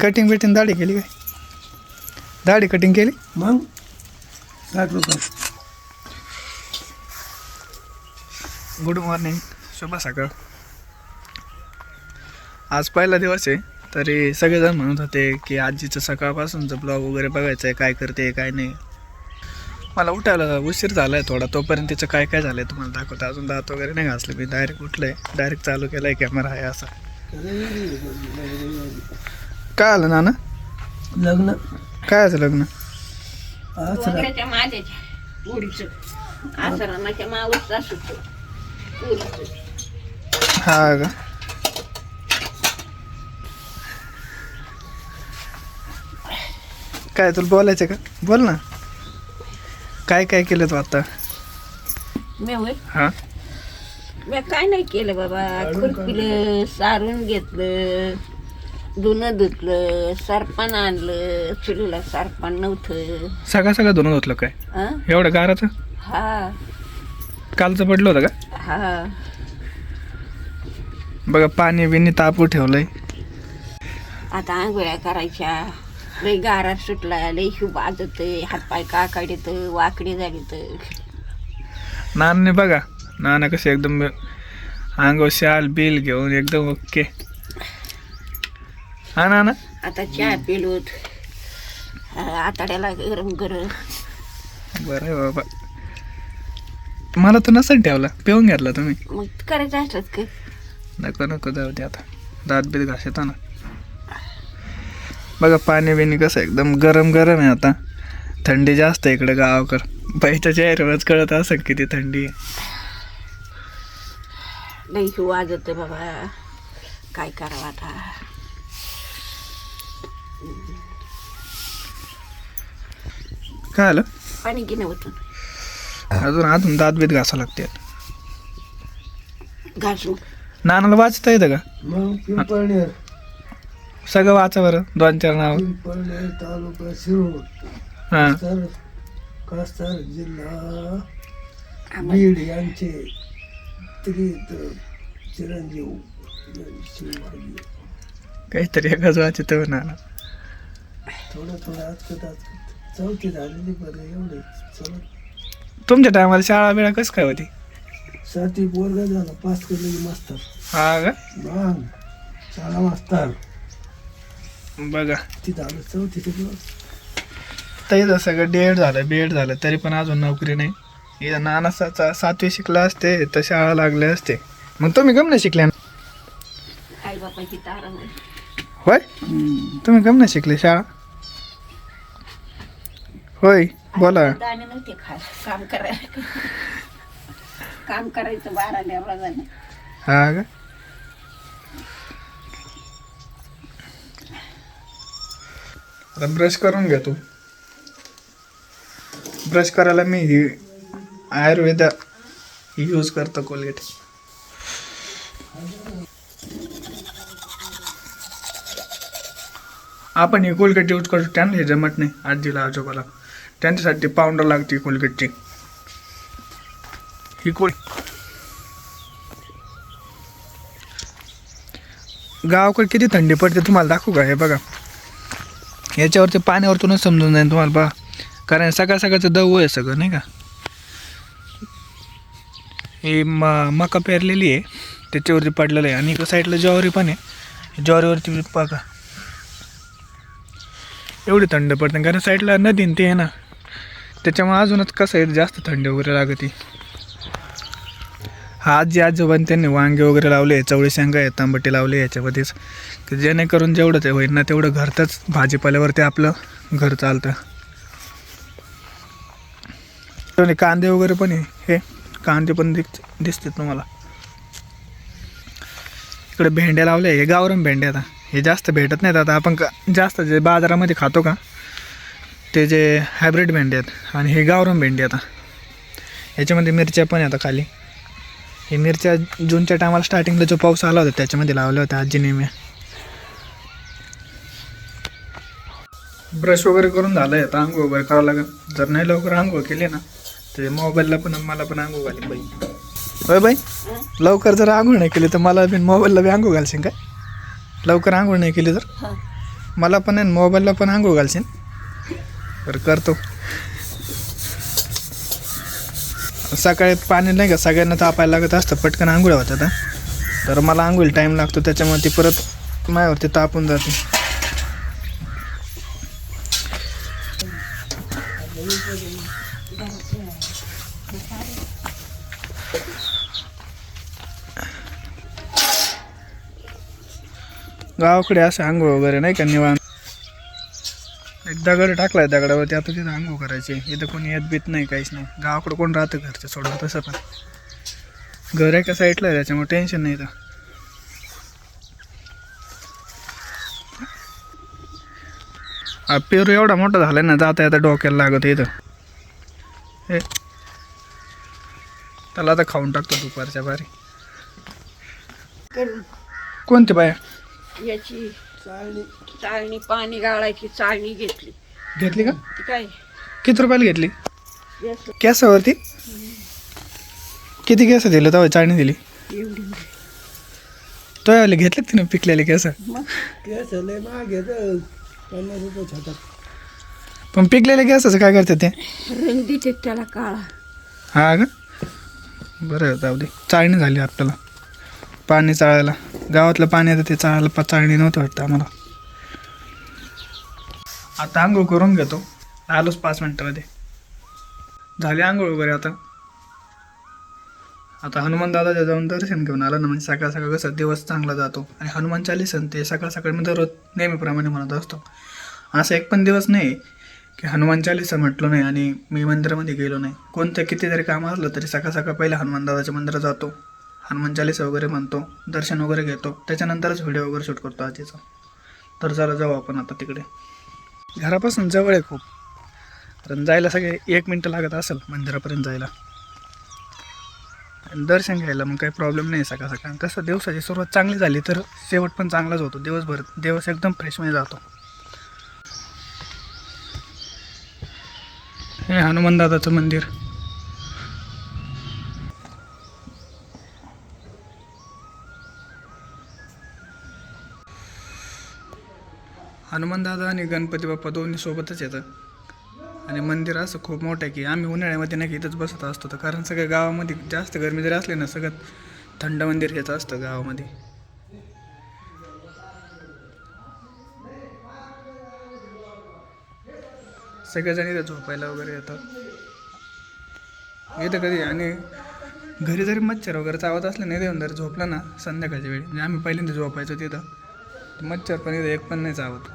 Cutting बिटिंग दाढी केली काय? दाढी कटिंग केली? मग? साठ रुपये. गुड मॉर्निंग शुभ सकाळ. आज पहिला दिवस आहे तरी सगळेजण म्हणत होते की आजीचं सकाळपासूनचं ब्लॉग वगैरे बघायचं आहे काय करते काय नाही. मला उठायला उशीर झाला आहे थोडा. तोपर्यंत तिचं काय काय झालं आहे तुम्हाला दाखवतो. अजून दात वगैरे नाही घासले. मी डायरेक्ट उठलं आहे डायरेक्ट चालू केलं आहे कॅमेरा आहे असा. काय आलं नाना? लग्न. काय आलं लग्न? माझ्याच्या. उडीचं मावस सासूचं. हा का? काय तुला बोलायचं का? बोल ना. काय काय केलं तू आता? मी होय हा? मी काय नाही केलं बाबा. खुरपिलं सारून घेतलं धुणं धुतलं सरपण आणलं चुलीला सरपण नव्हतं. सगळं सगळं धुणं धुतलं काय? हं? एवढं गाराचं? हा. कालचं पडलं होतं का? हा. बघा पाणी बिनी तापू ठेवलंय. आता आंघोळ्या करायच्या. लई गारा सुटला लई शिव बाजत हातपाय काकाडीत वाकडी झाली तर नानाने बघा नाना कसे एकदम अंगावर शाल बिल घेऊन एकदम ओके. हा नाना? आता चहा पिलोत. आताड्याला गरम गरम बरं आहे बाबा. मला तर नसेल ठेवला पिऊन घेतला तुम्ही. मग करायचं असत का? नको नको जाऊ दे आता. दात बीत घास येतो ना. बघा पाणी बिणी कसं एकदम गरम गरम आहे आता. थंडी जास्त आहे इकडे गावाकर बाईच्या चेहऱ्यावरच कळत असेल किती थंडी आहे. लई शिव वाजत बाबा. काय करावं आता? काय आलं? पाणी घेणं होतं. अजून अजून दात बीत घासावं लागते. घासून नानाला वाचता येतं का? सगळं वाचा बरं दोन चार नाव. पिंपळनेर तालुका शिरूर हां. तर कास्तर जिल्हा बीड यांचे त्रित चिरंजीव शिवाजी काहीतरी एकच वाचित नाना थोडं थोडं आजकत आजकत चौथी झालेली बरं एवढे चला तुमच्या टायमाला शाळा बिळा कसं काय होती? साती पोरगा झाला पास केलेली मास्तर. हा का? मग शाळा मास्तर. बघा. तिथं आलं चौथी शिकलो तर सगळं डी एड झालं बी एड झालं. तरी पण अजून नोकरी नाही. इथं नाना सा सातवी शिकला असते तर शाळा लागले असते. मग तुम्ही कम नाही. शिकले होय? तुम्ही कम नाही शिकले शाळा? होय बोला. दाणे नव्हते खास काम करायचं काम करायचं बारा हा का? आता ब्रश करून घे तू ब्रश करायला मी ही आयुर्वेदा यूज करतो कोलगेट आपण ही कोलगेट यूज करतो त्यांना हे जमत नाही आजीला आजोबाला. त्यांच्यासाठी पावडर लागते कोलगेटची ही कोल गावाकडे किती थंडी पडते तुम्हाला दाखवू का? हे बघा. याच्यावरती पाण्यावरतूनच समजून जाईल तुम्हाला पहा. कारण सकाळ सकाळचं दव आहे सगळं नाही का? हे म मका पेरलेली आहे त्याच्यावरती पडलेलं आहे. आणि साईडला ज्वारी पण आहे. ज्वारीवरती पाका एवढी थंड पडते. कारण साईडला नदी ते आहे ना त्याच्यामुळे अजूनच कसं आहे जास्त थंडी वगैरे लागते. आज आजी आजोबांनी त्यांनी वांगे वगैरे लावले चवळी शेंगा आहे तांबटी लावले याच्यामध्येच. की जेणेकरून जेवढं ते होईल ना तेवढं घरतच भाजीपाल्यावरती आपलं घर चालतं. आणि कांदे वगैरे पण आहे. हे कांदे पण दिस दिसतात तुम्हाला. इकडे भेंड्या लावल्या हे गावरम भेंड्या आता. हे जास्त भेटत नाहीत आता. आपण का जास्त जे बाजारामध्ये खातो का ते जे हायब्रिड भेंडे आहेत. आणि हे गावरम भेंडी आता. याच्यामध्ये मिरच्या पण आहे आता खाली. हे मिरच्या जूनच्या टायमाला स्टार्टिंगला जो पाऊस आला होता त्याच्यामध्ये लावल्या होत्या आजी नेहमी. ब्रश वगैरे करून झालं आहे आता आंघोळ वगैरे करावं लागेल. जर नाही लवकर आंघोळ केली ना तर मोबाईलला पण मला पण आंघोळ घाली बाई. होय बाई? लवकर जर आंघोळ नाही केली तर मला बी मोबाईलला बी आंघोळ घालशील काय? लवकर आंघोळ नाही केली तर. मला पण आहे मोबाईलला पण आंघोळ घालशील. बरं करतो. सकाळी पाणी नाही का सगळ्यांना तापायला लागत असतं पटकन आंघोळ होतात तर मला आंघोळ टाईम लागतो त्याच्यामुळे ती परत माझ्यावरती तापून जाते. गावाकडे असं आंघोळ वगैरे नाही का निवांत? दगड टाकलाय दगडावरती. आता तिथं आंघोळ करायची. इथं कोणी येत बीत नाही काहीच नाही. गावाकडे कोण राहतं घरचं सोडून तसं पण. घर एका साईडला आहे त्याच्यामुळे टेन्शन नाही इथं. हा पेरू एवढा मोठा झालाय ना जाता येता डोक्याला लागत इथं. हे. त्याला आता खाऊन टाकतो दुपारच्या बारी. कोणते बाया? याची चाळणी. पाणी गाळायची चाळणी घेतली. घेतली का? ती काय? किती रुपयाला घेतली? याचं गॅसावरती? किती गॅस दिले तेव्हा चाळणी दिली? एवढी. तो आले घेतले तिने पिकलेले गॅस? मग? केस लय महाग येतं पन्नास रुपये छातात. पण पिकलेले गॅसाचं काय करते ते? रंग देते त्याला काळा. हा का? बरं जाऊ दे. चाळणी झाली आपल्याला पाणी चाळायला. गावातलं पाणी आता ते चाळायला पा चाळणी नव्हतं वाटतं आम्हाला. आता आंघोळ करून घेतो. आलोच पाच मिनटामध्ये. झाली आंघोळ वगैरे आता. आता हनुमान दादाच्या जाऊन दर्शन घेऊन आलं ना म्हणजे सकाळ सकाळ कसं दिवस चांगला जातो. आणि हनुमान चालीसन ते सकाळ सकाळ मी दररोज नेहमीप्रमाणे म्हणत असतो. असा एक पण दिवस नाही की हनुमान चालीसा म्हटलो नाही आणि मी मंदिरामध्ये गेलो नाही. कोणतं किती जरी काम असलं तरी सकाळ सकाळ पहिले हनुमान दादाच्या मंदिरात जातो. हनुमान चालीसा वगैरे म्हणतो दर्शन वगैरे घेतो. त्याच्यानंतरच व्हिडिओ वगैरे शूट करतो आजीचा. तर चला जाऊ आपण आता तिकडे. घरापासून जवळ आहे खूप. कारण जायला सगळे एक मिनटं लागत असेल मंदिरापर्यंत जायला. आणि दर्शन घ्यायला मग काही प्रॉब्लेम नाही सकाळ सकाळ. कसं दिवसाची सुरुवात चांगली झाली तर शेवट पण चांगलाच होतो. दिवसभर दिवस एकदम फ्रेशमध्ये जातो. हे हनुमान दादाचं मंदिर. हनुमान दादा आणि गणपती बाप्पा दोन्ही सोबतच येतं. आणि मंदिर असं खूप मोठं आहे की आम्ही उन्हाळ्यामध्ये नाही इथंच बसत असतो. तर कारण सगळ्या गावामध्ये जास्त गरमी जरी असली ना सगळ्यात थंड मंदिर घेत असतं गावामध्ये. सगळेजण इथं झोपायला वगैरे येतात. येतं कधी आणि घरी जरी मच्छर वगैरे चावत असले नाही देऊन जर झोपलं ना संध्याकाळच्या वेळी. म्हणजे आम्ही पहिल्यांदा झोपायचो तिथं. मच्छर पण इथं एक पण नाही चावत.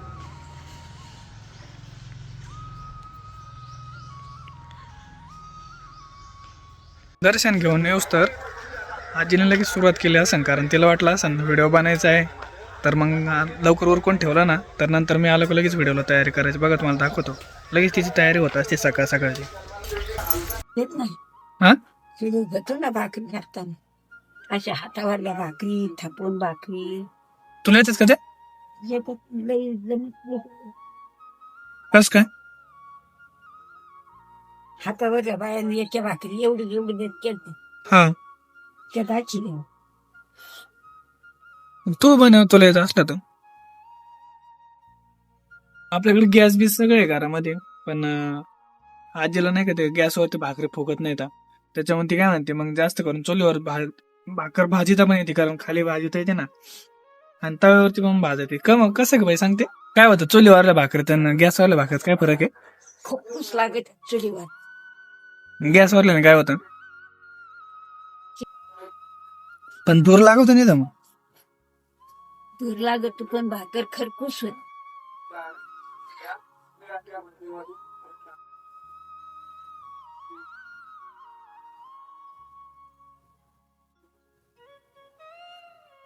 दर्शन घेऊन येऊस तर. आजीने लगेच सुरुवात केली असेल कारण तिला वाटलं असेल व्हिडिओ बनायचा आहे. तर मग लवकर उरकून ठेवला ना तर नंतर मी आलो की लगेच व्हिडिओला तयारी करायची. बघा तुम्हाला दाखवतो. लगेच तिची तयारी होत असते सकाळ सकाळची. हां? ना भाकरी करताना. अशा हातावरल्या भाकरी थापून भाकरी. तुला येतेच का ते. कस काय? हातावरल्या बायांनी याच्या भाकरी एवढी एवढी देत केलं हां. त्या दाची नाही तू बनव तुला येत असला तर. आपल्याकडे गॅस बीस सगळं आहे घरामध्ये पण अं, आजीला नाही का ते गॅसवरती भाकरी फुगत नाही का त्याच्यामुळे ती काय म्हणते मग जास्त करून चुलीवर भा भाकर भाजीता पण येते कारण खाली भाजी तर येते ना. आणि तव्यावरती पण भाजते का मग कसं का बाई सांगते? काय होतं चुलीवरल्या भाकरीत आणि गॅसवरल्या भाकरीत काय फरक आहे? खूपच लागत चुलीवर. गॅसवरल्याने काय होतं? पण दूर लागत नाही तर मग? दूर लागत पण भाकर खरपूस होत.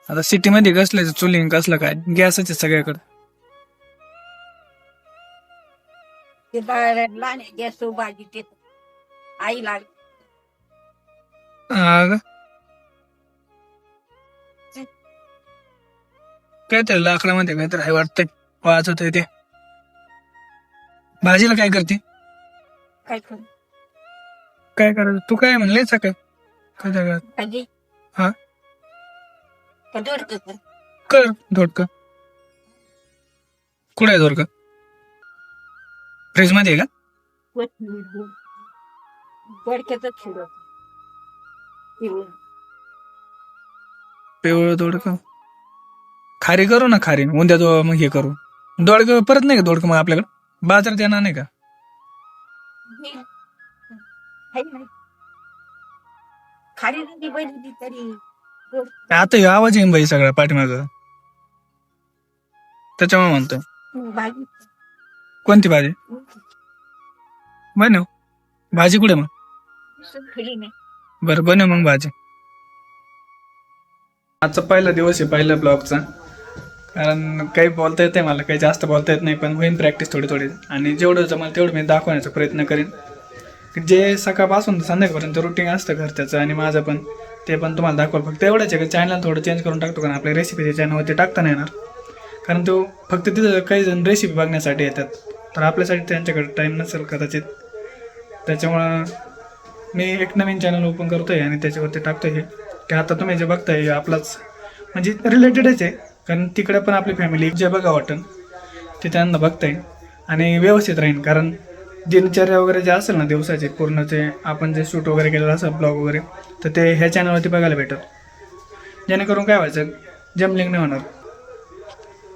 आता सिटीमध्ये कसलं चुली कसलं काय? गॅसच आहे सगळ्याकडे. ते लहान गॅस भाजी देत आई लाग हा का? काय ते लाकडामध्ये काहीतरी आहे वाटतंय. वाजत आहे ते. भाजीला काय करते? काय करू? काय करायचं? तू काय म्हणले सकाळ? काय कधी हा? का कर? कर दोडका. कुठे आहे दोडका? फ्रीजमध्ये आहे का? दोडक्याच शिरव पिवळं दोडका? खारी करू ना खारी? उद्या दो मग हे करू. दोडकं परत नाही का दोडकं मग आपल्याकडे? बाजारात येणार नाही का? खाली नदी बहिणी तरी. आता ह्यो आवाज येईन बाई सगळा पाठीमाग. त्याच्यामुळे म्हणतोय कोणती भाजी? बनव. भाजी कुठे मग? नाही. बरं बनव मग भाजी? आजचा पहिला दिवस आहे पहिल्या ब्लॉगचा. कारण काही बोलता येत नाही मला काही जास्त बोलता येत नाही पण होईन प्रॅक्टिस थोडी थोडी. आणि जेवढं जमेल तेवढं मी दाखवण्याचा प्रयत्न करेन. की जे सकाळपासून संध्याकाळपर्यंत रुटीन असतं घरच्याचं आणि माझं पण ते पण तुम्हाला दाखवलं. फक्त एवढंच आहे की चॅनल थोडं चेंज करून टाकतो कारण आपल्या रेसिपीच्या चॅनलवरती टाकता नाही येणार. कारण तो फक्त तिथं काही जण रेसिपी बघण्यासाठी येतात. तर आपल्यासाठी त्यांच्याकडे टाईम नसेल कदाचित. त्याच्यामुळं मी एक नवीन चॅनल ओपन करतोय आणि त्याच्यावरती टाकतोय हे. की आता तुम्ही जे बघताय आपलाच. म्हणजे रिलेटेडच आहे. कारण तिकडे पण आपली फॅमिली जे बघा वाटन ते त्यांना बघताय. आणि व्यवस्थित राहीन. कारण दिनचर्या वगैरे जे असेल ना दिवसाचे पूर्ण ते आपण जे शूट वगैरे केलेलं असेल ब्लॉग वगैरे तर ते ह्या चॅनलवरती बघायला भेटत जेणेकरून काय व्हायचं जमलिंग नाही होणार.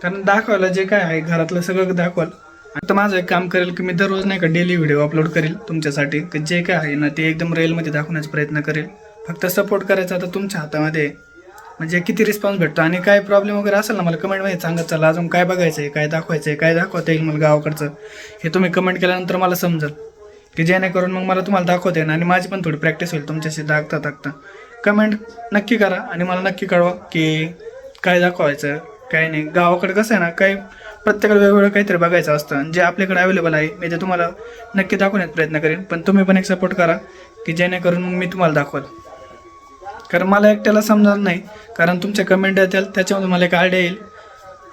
कारण दाखवायला जे काय आहे घरातलं सगळं दाखवाल. आता माझं एक काम करेल की मी दररोज नाही का डेली व्हिडिओ अपलोड करेल तुमच्यासाठी. की जे काय आहे ना ते एकदम रेलमध्ये दाखवण्याचा प्रयत्न करेल. फक्त सपोर्ट करायचा आता तुमच्या हातामध्ये. म्हणजे किती रिस्पॉन्स भेटतो आणि काय प्रॉब्लेम वगैरे असेल ना मला कमेंटमध्ये सांगत चला अजून काय बघायचं आहे काय दाखवायचं आहे काय दाखवता येईल मला गावाकडचं. हे तुम्ही कमेंट केल्यानंतर मला समजेल. की जेणेकरून मग मला तुम्हाला दाखवता येईल आणि माझी पण थोडी प्रॅक्टिस होईल तुमच्याशी दाखता दाखता कमेंट नक्की करा आणि मला नक्की कळवा की काय दाखवायचं. काय नाही. गावाकडे कसं आहे ना काही प्रत्येकाला वेगवेगळं काहीतरी बघायचं असतं. आणि जे आपल्याकडे अवेलेबल आहे मी ते तुम्हाला नक्की दाखवण्याचा प्रयत्न करेन. पण तुम्ही पण एक सपोर्ट करा की जेणेकरून मग मी तुम्हाला दाखवाल. कारण मला एकट्याला समजणार नाही. कारण तुमच्या कमेंट येतील त्याच्यामध्ये मला एक आयडिया येईल.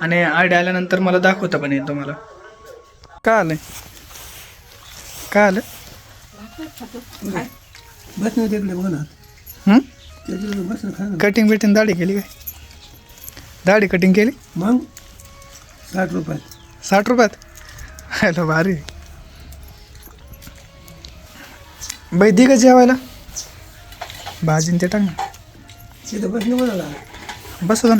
आणि आयडिया आल्यानंतर मला दाखवता पण येईल तुम्हाला. काय आलंय काय आलं? बस नाही तिकडे हं? ना कटिंग बिटिंग दाढी केली काय? दाढी कटिंग केली? मग? साठ रुपये साठ रुपयात? हॅलो भारी. बाई दे का जेवायला. भाजी न ते टाक ना तिथं बस नाही म्हणाला. बस ना.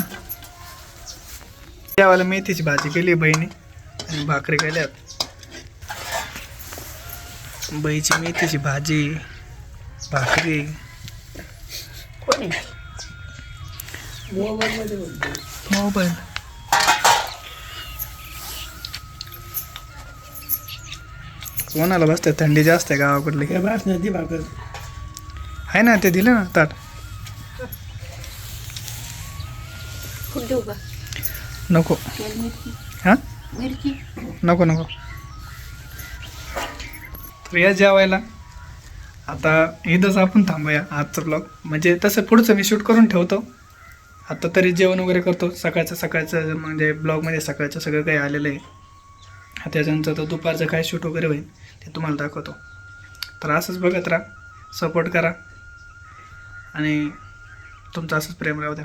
जेवायला मेथीची भाजी केली बहिणी. आणि भाकरी केल्यात. बाईची मेथीची भाजी भाकरी. कोण? मोबाईल. कोणाला बसते थंडी जास्त आहे गावाकडली. आहे ना ते दिलं ना ताट. नको. हां? मिरची. नको नको. तर या जेवायला. आता इथंच आपण थांबूया आजचा ब्लॉग म्हणजे तसं पुढचं मी शूट करून ठेवतो. आता तरी जेवण वगैरे करतो. सकाळचं सकाळचं म्हणजे ब्लॉगमध्ये सकाळचं सगळं काही आलेलं आहे. त्याच्यानंतर तर दुपारचं काय शूट वगैरे होईल ते तुम्हाला दाखवतो. तर असंच बघत राहा सपोर्ट करा. आणि तुमचं असंच प्रेम राहू द्या.